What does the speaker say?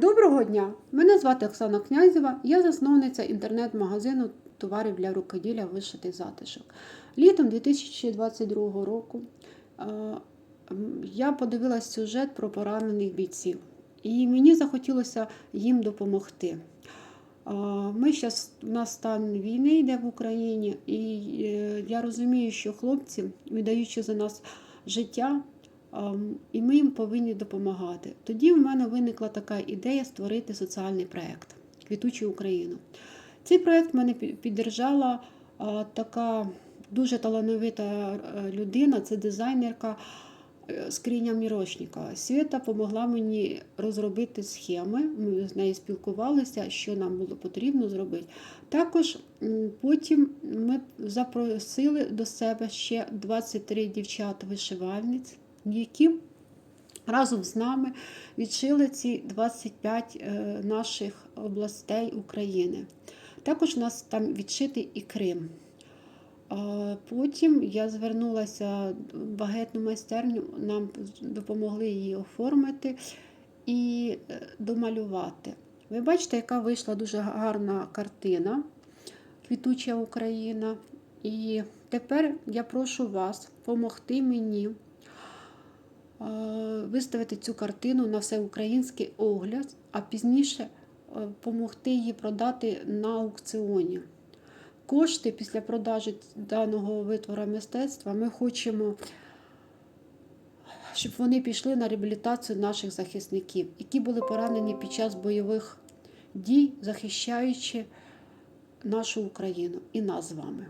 Доброго дня! Мене звати Оксана Князєва, я засновниця інтернет-магазину товарів для рукоділля Вишитий затишок. Літом 2022 року е, я подивилась сюжет про поранених бійців, і мені захотілося їм допомогти. Е, Ми зараз у нас стан війни йде в Україні, і е, я розумію, що хлопці, віддаючи за нас життя, і ми їм повинні допомагати. Тоді в мене виникла така ідея створити соціальний проєкт Квітучу Україну. Цей проєкт мене пі- піддержала така дуже талановита е, людина, це дизайнерка е, Скриня Мірошнікова. Свята допомогла мені розробити схеми. Ми з нею спілкувалися, що нам було потрібно зробити. Також потім ми запросили до себе ще 23 дівчат-вишивальниць, які разом з нами відшили ці 25 е, наших областей України. Також у нас там відшитий і Крим. Потім я звернулася в багетну майстерню, нам допомогли її оформити і е, домалювати. Ви бачите, яка вийшла дуже гарна картина Квітуча Україна. І тепер я прошу вас допомогти мені виставити цю картину на всеукраїнський огляд, а пізніше допомогти її продати на аукціоні. Кошти після продажі даного витвора мистецтва ми хочемо, щоб вони пішли на реабілітацію наших захисників, які були поранені під час бойових дій, захищаючи нашу Україну і нас з вами.